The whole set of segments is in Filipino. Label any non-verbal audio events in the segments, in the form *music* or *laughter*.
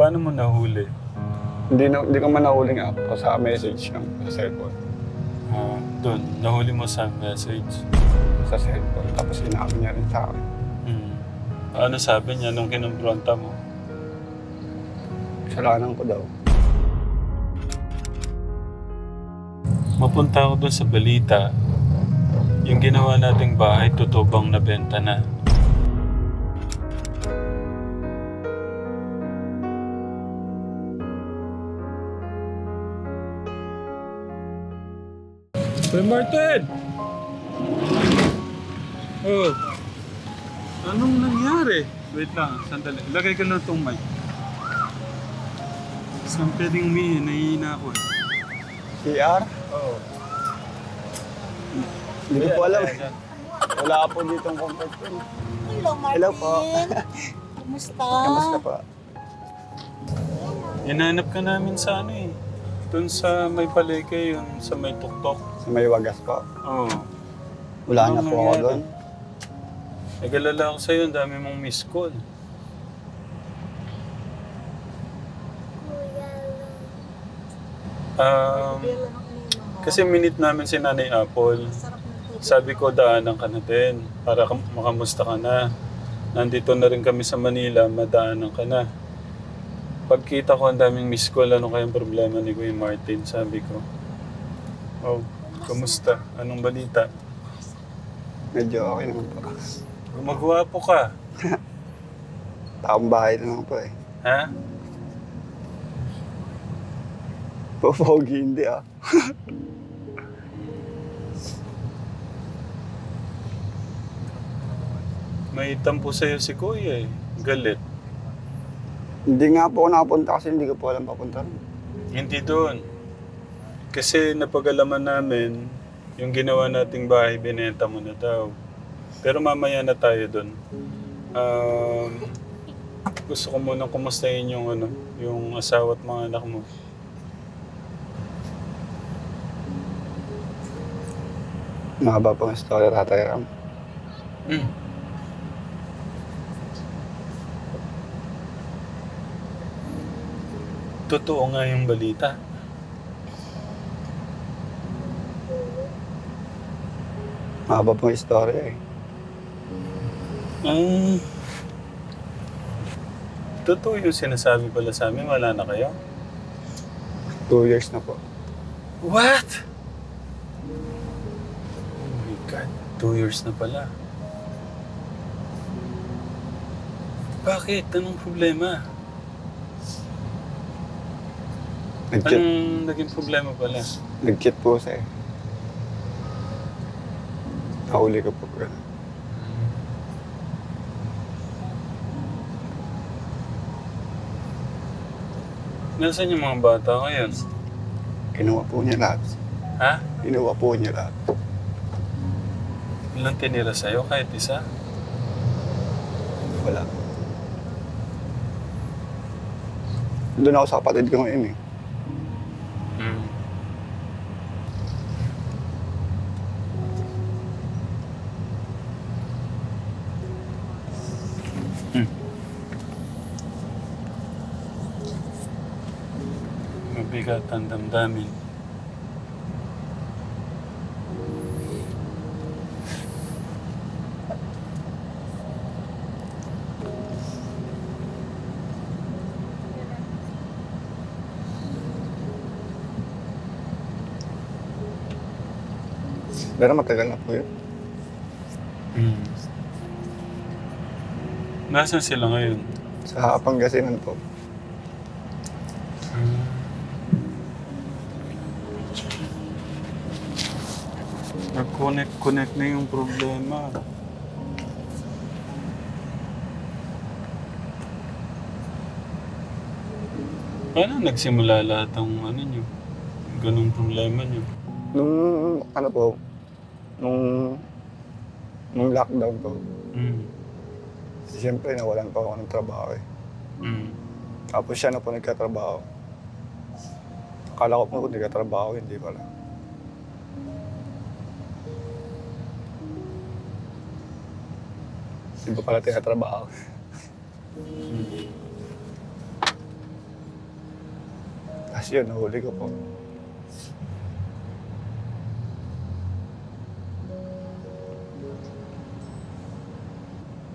paano mo nahuli? Hindi, na, hindi ko man nahuling app ko sa message ng sa cellphone. Ah, doon, nahuli mo sa message. Sa cellphone. Tapos inamin niya rin sa akin. Hmm. Ano sabi niya nung kinumpronta mo? Kasalanan ko daw. Mapunta ako doon sa balita. Yung ginawa nating bahay, totoo bang nabenta na? Kuya Martin! Oh. Anong nangyari? Wait lang, sandali. Lagay ka lang itong mic. Saan pwedeng umihin? Nahihina ako eh. CR? Oo. Hindi ko po alam. Wala po dito ang comfort room. Hello, Martin. Hello po. Kumusta? Kamusta pa? Inanap ka namin sa ano eh. Doon sa may palengke, yun sa may tuktok. Sa may wagas po. Oo. Wala na Anong po ako nangyari? doon. Nagalala ako sa'yo, ang dami mong miss call. Um, kasi minute namin si Nanay Apple. Sabi ko, daanan ka na din para kam- makamusta ka na. Nandito na rin kami sa Manila, madaanan ka na. Pagkita ko ang daming miss call, ano kayang problema ni Kuya Martin, sabi ko. Oh, kamusta? Anong balita? Medyo okay naman po. Gumagawa po ka. *laughs* Taong bahay naman po eh. Ha? Popogi hindi ah. May tampo sa'yo si Kuya eh. Galit. Hindi nga po ako nakapunta kasi hindi ko po alam papunta rin. Hindi doon. Kasi napagalaman namin, yung ginawa nating bahay, binenta mo na daw. Pero mamaya na tayo doon. Um, gusto ko muna kumustahin yung ano, yung asawa at mga anak mo. Mahaba po ang story, Tatay Ram. Mm. Totoo nga yung balita. Mahaba po ang story eh. Mm. Totoo yung sinasabi pala sa amin, wala na kayo? Two years na po. What? Oh my God, two years na pala. Bakit? Anong problema? Nag-cheat, Anong naging problema pala? nag-cheat po siya eh. Nahuli ko po. ganun. Nasaan yung mga bata ngayon? Kinuha po niya lahat. Ha? Kinuha po niya lahat. Ilang tinira sa'yo kahit isa? Wala. Doon ako sa kapatid ko ngayon eh. Mabigat ang damdamin. Pero matagal na po yun. Mm. Nasaan sila ngayon? Sa Pangasinan po. Nag-connect-connect na yung problema. Paano nagsimula lahat ng ano nyo? Ganong problema nyo? Nung ano po, nung nung lockdown po, Mm. siyempre nawalan pa ako ng trabaho eh. Mm. Tapos siya na po nagkatrabaho. Akala ko po nagkatrabaho, hindi pala. Hindi pa pala tinatrabaho. Mm. Kasi yun, nahuli ko po.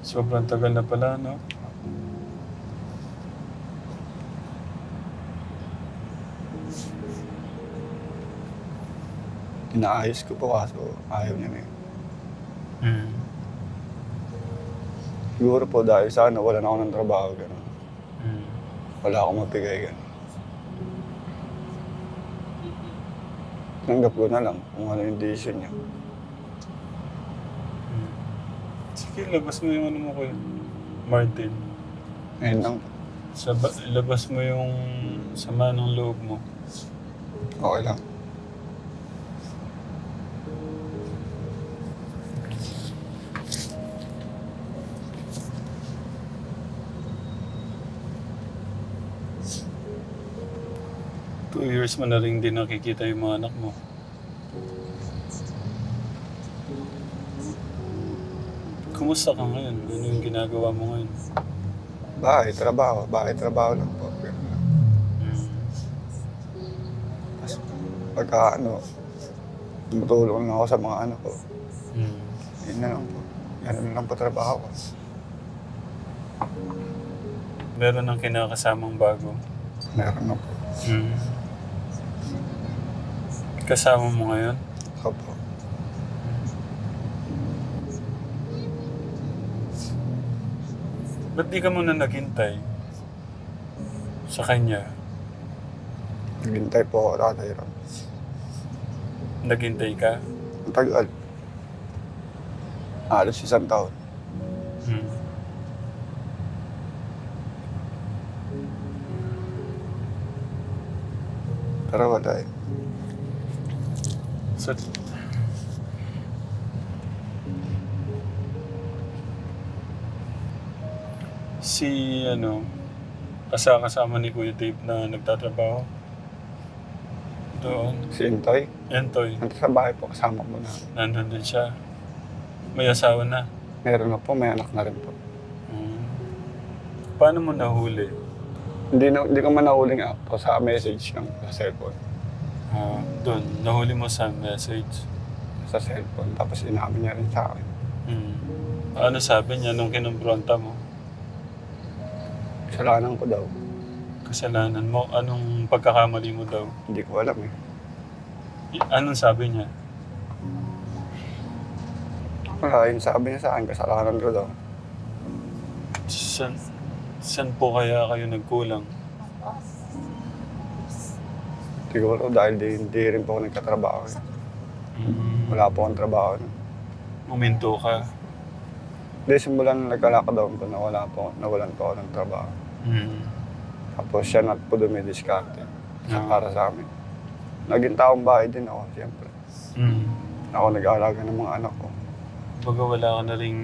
Sobrang tagal na pala, no? Inaayos ko po kaso ayaw niya na yun. Mm. Siguro po dahil sa ano, wala na ako ng trabaho. Ganun. Mm. Wala akong mapigay. Ganun. Tanggap ko na lang kung ano yung decision niya. Mm. Sige, labas mo yung ano mo kuya. Martin. Ngayon lang, Sa labas mo yung sama ng loob mo. okay lang. Years mo na rin din nakikita yung mga anak mo. Kumusta ka ngayon? Ano yung ginagawa mo ngayon? Bahay, trabaho. Bahay, trabaho lang po. Ganun lang. Mm. Tapos pagka ano, tumutulong lang ako sa mga anak ko. Mm. Yun na lang po. Ganun lang po trabaho ko. Meron ng kinakasamang bago. Meron na po. Mm. Kasama mo ngayon? Ako po. Ba't di ka muna naghintay? Sa kanya? Naghintay po ako ron. Naghintay ka? Ang tagal. Halos isang taon. Mm. Pero wala eh. So, si ano, kasama ni Kuya Dave na nagtatrabaho doon. Si Intoy, Entoy, nandito sa bahay po kasama ko na. nandun din siya. May asawa na. Meron na po, may anak na rin po. Mm. Paano mo nahuli? Hindi, na, hindi ko man nahuling ako sa message ng sa cellphone. Ah, doon, nahuli mo sa message. Sa cellphone. Tapos inamin niya rin sa akin. Mm. Ano sabi niya nung kinumpronta mo? Kasalanan ko daw. Kasalanan mo? Anong pagkakamali mo daw? Hindi ko alam eh. I- Anong sabi niya? Wala, yung sabi niya sa akin, kasalanan ko daw. San, san po kaya kayo nagkulang? Siguro dahil di, di rin po ako nagkatrabaho. Eh. Mm. Wala po akong trabaho. Uminto ka. Hindi, simulan na nagka-lockdown ko na wala po, nawalan po ako ng trabaho. Mm. Tapos siya na po dumidiskarte sa Ah. para sa amin. Naging taong bahay din ako, siyempre. Mm. Ako nag-aalaga ng mga anak ko. Baga wala ka na rin,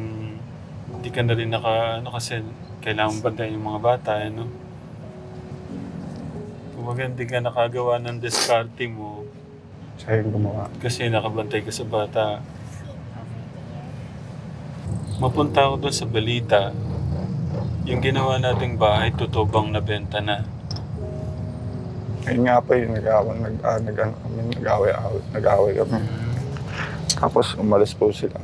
hindi ka na rin naka, ano kasi, kailangan bantayan yung mga bata, ano? Kumbaga hindi ka nakagawa ng diskarte mo Siya yung gumawa. kasi nakabantay ka sa bata. Mapunta ako doon sa balita. Yung ginawa nating bahay, totoo bang nabenta na? Ayun nga po yung nag-away, nag, ah, nag, ano, kami, nag-away, away, nag-away kami. Tapos umalis po sila.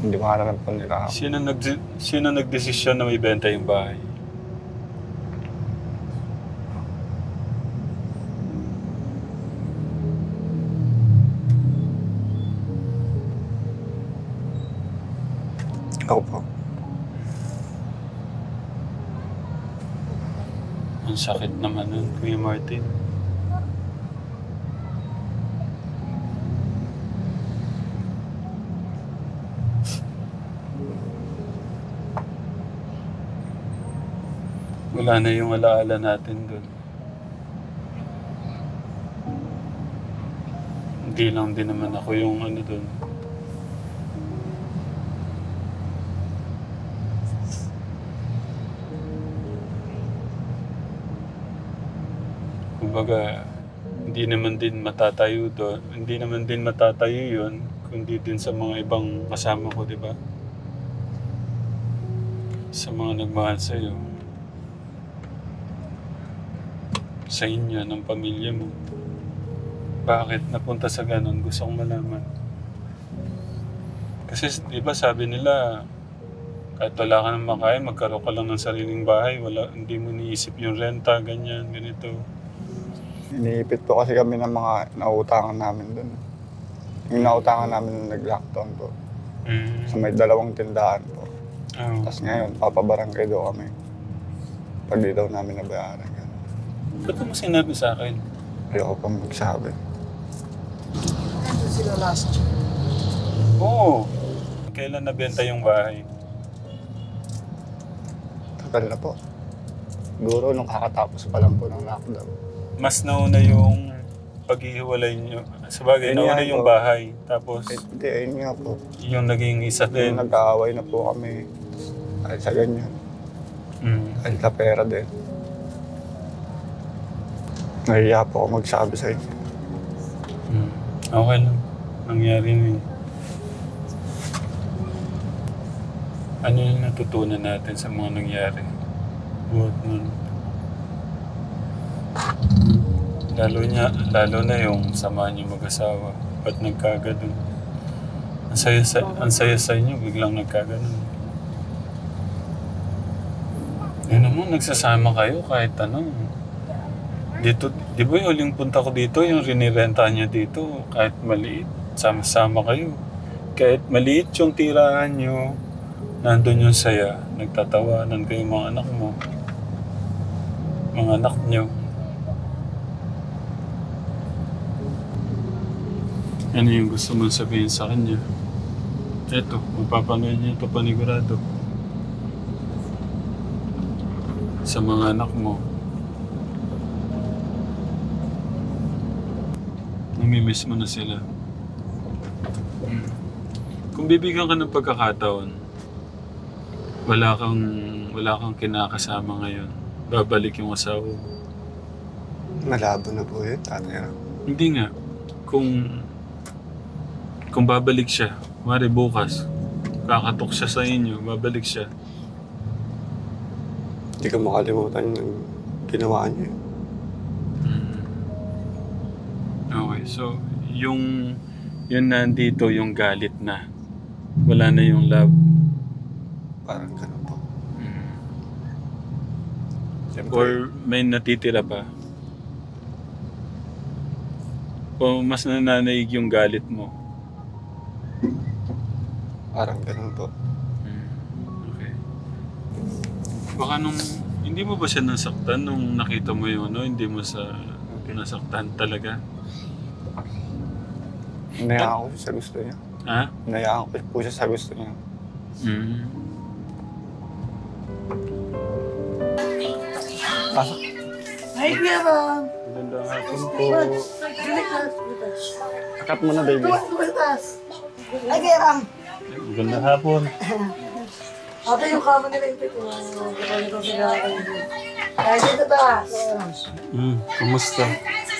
Hindi makalanan po nila. Sino nag sino nagdesisyon na may benta yung bahay? Ako po. Ang sakit naman nun, Kuya Martin. Wala na yung alaala natin doon. Hindi lang din naman ako yung ano doon. Kumbaga, hindi naman din matatayo doon. Hindi naman din matatayo yun, kundi din sa mga ibang kasama ko, di ba? Sa mga nagmahal sa'yo. Sa inyo, ng pamilya mo. Bakit napunta sa ganun? Gusto kong malaman. Kasi di ba sabi nila, kahit wala ka nang makain, magkaroon ka lang ng sariling bahay, wala, hindi mo niisip yung renta, ganyan, ganito. Iniipit po kasi kami ng mga nautangan namin doon. Yung nautangan namin nung nag-lockdown po. Mm. Sa may dalawang tindahan po. Oh. Tapos ngayon, papabarangay daw kami. Pag di daw namin nabayaran. Ba't mo sinabi sa akin? Ayoko pang magsabi. Nandun sila last year. Oo. Kailan nabenta yung bahay? Tagal na po. Siguro nung kakatapos pa lang po ng lockdown. Mas nauna yung paghihiwalay nyo. Sa bagay, Yun nauna nga yung po. bahay. Tapos, Eh, Hindi, ayun nga po. yung naging isa din. Yung nag-aaway na po kami. Dahil sa ganyan. Mm. Dahil sa pera din. Nahiya po ako magsabi sa inyo. Mm. Okay lang. Nangyari na eh. Ano yung natutunan natin sa mga nangyari? Buhat nun. Lalo, niya, lalo na yung sama niyo mag-asawa. Ba't nagkaganon? Ang saya sa, ang saya sa inyo, biglang nagkaganon. Yun naman, nagsasama kayo kahit ano. Dito, di ba yung punta ko dito, yung rinirenta niyo dito, kahit maliit, sama-sama kayo. Kahit maliit yung tirahan niyo, nandun yung saya, nagtatawanan kayo mga anak mo. Mga anak niyo. Ano yung gusto mong sabihin sa kanya? Eto, mapapanood niyo ito panigurado. Sa mga anak mo. Namimiss mo na sila. Kung bibigyan ka ng pagkakataon, wala kang wala kang kinakasama ngayon. Babalik yung asawa mo. Malabo na po yun, tatay. Hindi nga. Kung kung babalik siya, mari bukas, kakatok siya sa inyo, babalik siya. Hindi ko makalimutan yung ginawa niyo. So yung yun nandito yung galit na. Wala na yung love. Parang ganun po. Mm. Siyempre, Or may natitira pa. O mas nananaig yung galit mo. parang ganun po. Mm. Okay. Baka nung hindi mo ba siya nasaktan nung nakita mo yung ano, hindi mo sa nasaktan talaga? Hinayaan ko siya sa gusto niya. Ha? Hinayaan ko po siya sa gusto niya. Mm. Pasok. Ay, Kuya Magandang hapon po. Akat mo na, baby. Bumatas. Ay, Kuya Ram. Magandang hapon. Ate, yung kama nila yung pito. Kapag ito sila kayo. Ay, dito taas. Mm, kumusta?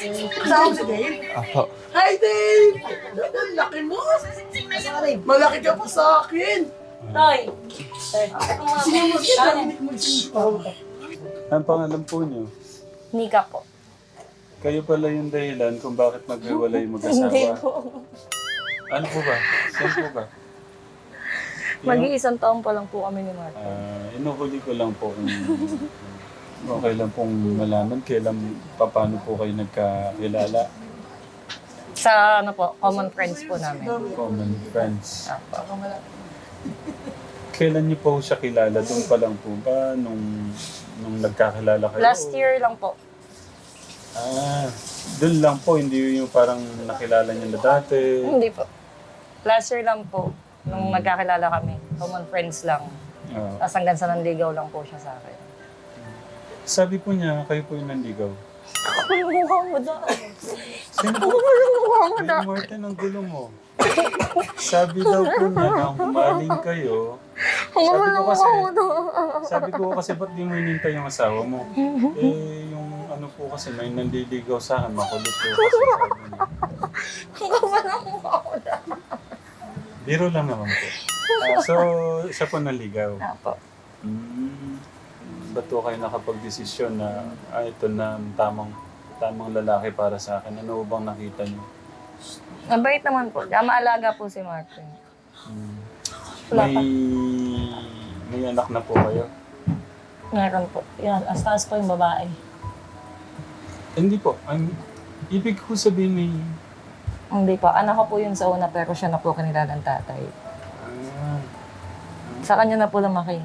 Kasama si Dave? Apo. Hi, Dave! Ang laki mo! Malaki ka pa sa akin! Toy. Sige mo siya. Ang pangalan po niyo? Nika po. Kayo pala yung dahilan kung bakit maghiwalay *laughs* Hindi mag-asawa. po. Ano po ba? Saan po ba? Mag-iisang taon pa lang po kami ni Mark. Ah, inuhuli ko lang po kung *laughs* okay lang pong malaman kailan paano po kayo nagkakilala. Sa ano po, common friends po namin. Common friends. Apo. Kailan niyo po siya kilala? Doon pa lang po ba? Nung, nung nagkakilala kayo? Last year lang po. Ah, doon lang po. Hindi yung parang nakilala niyo na dati. Hindi po. Last year lang po. Nung nagkakilala kami. Common friends lang. Ah, Tapos hanggang sa nanligaw lang po siya sa akin. Sabi po niya, kayo po yung nanligaw. Mukha mo daw. Mukha mo daw. Martin, ang gulo mo. Sabi daw po niya na humaling kayo. Sabi ko kasi, sabi ko kasi ba't di mo hinintay yung asawa mo? Eh, yung ano po kasi, may nanliligaw sa akin, makulit po kasi sabi niya. Biro lang naman po. Ah, *laughs* so, siya po naligaw. Apo. Mm. Ba't to kayo nakapag-desisyon na ah, ito na ang tamang tamang lalaki para sa akin? Ano bang nakita niyo? Mabait naman po. Kaya maalaga po si Martin. Hmm. Wala May, may anak na po kayo? Meron po. Yan, as taas po yung babae. Hindi po. Ang ibig ko sabihin may... Hindi po. Anak ko po yun sa una pero siya na po kanila ng tatay. Ah, Sa kanya na po lumaki.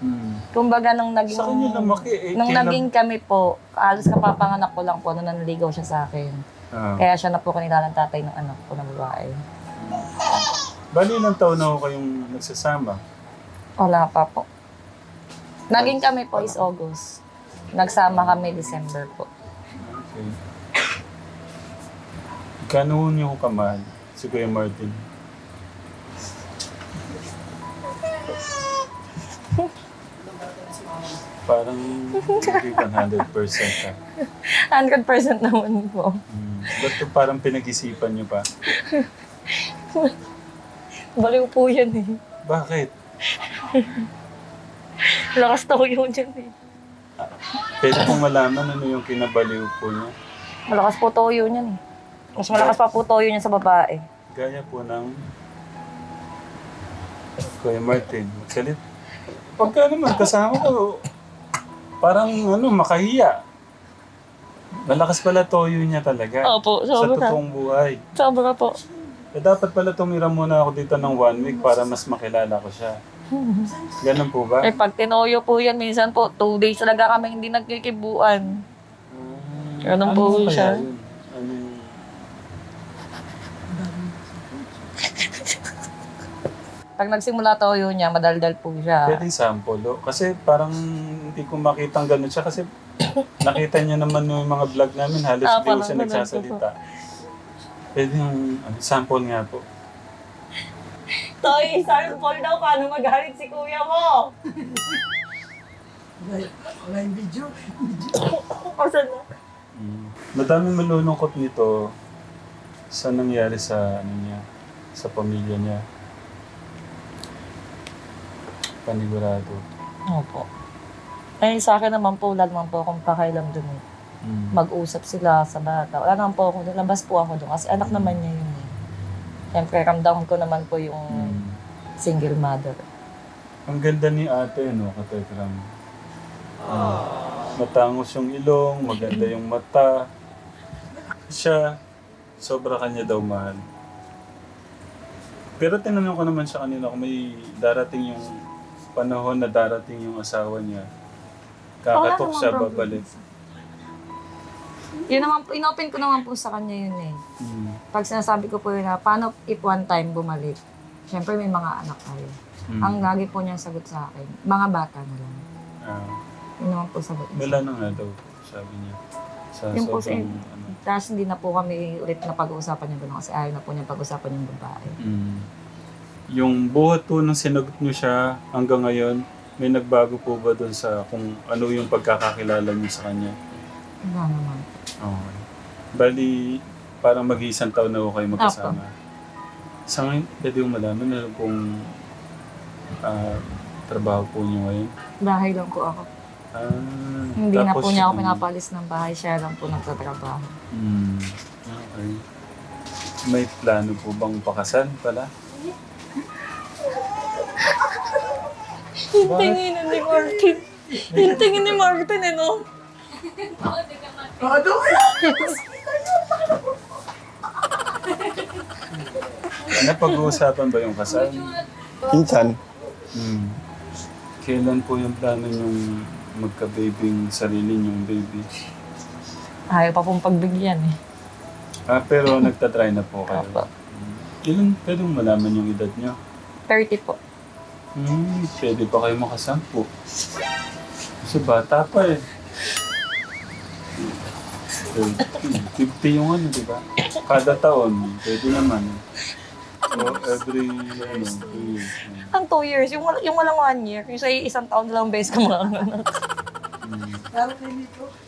Hmm. Kumbaga nung naging... Sa kanya lumaki. Eh, Nung kailan- naging kami po, halos kapapanganak ko lang po nung nanligaw siya sa akin. Ah. Kaya siya na po kanila ng tatay ng anak ko na babae. Bali, ilang taon na ako kayong nagsasama? Wala pa po. Naging kami po is August. Nagsama kami December po. Okay. Kano niyo ko kamahal? Si Kuya Martin. *laughs* Parang hindi ka 100% ka. 100% naman po. Hmm. Ba't to parang pinag-isipan niyo pa? Baliw po yan eh. Bakit? Lakas daw yun dyan eh. Pwede kong malaman ano yung kinabaliw po niya. Malakas po toyo niyan eh. Mas malakas pa po toyo niya sa babae. Gaya po ng Kuya Martin, magsalit. Pagka naman kasama ko, parang ano, makahiya. Malakas pala toyo niya talaga. Opo, sa sobra. totoong buhay. Sobra po. Eh, dapat pala tumira muna ako dito ng one week para mas makilala ko siya. Ganun po ba? Eh pag tinoyo po yan, minsan po, two days talaga kami hindi nagkikibuan. Ah, Ganun po kaya siya. yun? Ano yung- Pag nagsimula toyo niya, madaldal po siya. Pwede sample, oh. Kasi parang hindi ko makitang ganun siya kasi *coughs* nakita niya naman yung mga vlog namin, halos Ah, hindi ko siya ganun nagsasalita. Pwede yung ano, sample nga po. Toy, sample daw paano magalit si kuya mo. Wala, wala yung video. *coughs* Kasi na. Mm. Madaming malulungkot nito sa nangyari sa ano niya, sa pamilya niya. Panigurado. Opo. Eh, sa akin naman po, wala naman po akong pakailam dun eh. Mm. Mag-usap sila sa bata. Wala naman po ako dun. Labas po ako dun. Kasi anak naman niya yun eh. Siyempre, ramdam ko naman po yung Mm. single mother. Ang ganda ni ate, no, katekram. Mm. Matangos yung ilong, maganda yung mata. Siya, sobra kanya daw mahal. Pero tinanong ko naman siya kanina kung may darating yung panahon na darating yung asawa niya. Kakatok siya, namang babalik. Yun naman po, inopen ko naman po sa kanya yun eh. Mm. Pag sinasabi ko po yun na, paano if one time bumalik? Siyempre may mga anak tayo. Mm. Ang lagi po niya sagot sa akin, mga bata na lang. Ah, Yun naman po sagot niya. wala na nga daw, sabi niya. Sa Yun po sa sobrang, ano, Tapos hindi na po kami ulit na pag-uusapan yung gano'n kasi ayaw na po niya pag-usapan yung babae. Mm. Yung buhat po nung sinagot niyo siya hanggang ngayon, may nagbago po ba doon sa kung ano yung pagkakakilala niyo sa kanya? Wala naman. Okay. Bali, parang mag-iisang taon na ho kayo magkasama. Sa ngayon, pwede mo malaman na kung ah, trabaho po niyo ngayon. Bahay lang po ako. Ah, Hindi na tapos po niya ako yung- pinapalis ng bahay. Siya lang po nagtatrabaho. Hmm. Okay. May plano po bang pakasal pala? Yung tingin ni Martin. Yung tingin ni Martin, eh, no? Daw Napag-uusapan ba yung kasal? Minsan, Hmm. Kailan po yung plano yung magka-babing sarili niyong baby? Ayaw pa pong pagbigyan, eh. Ah, pero nagtatry na po kayo. Opo. Hmm. Kailan pwede mo malaman yung edad niyo? 30 po. Hmm, pwede pa kayo makasampu. Kasi bata pa eh. 50, 50 yung ano, di ba? Kada taon, pwede naman. So, every, ano, two years. Ang 2 years, yung, wal- yung walang 1 year. Yung sa isang taon na lang base ka mga anak. Hmm. Kay Nico.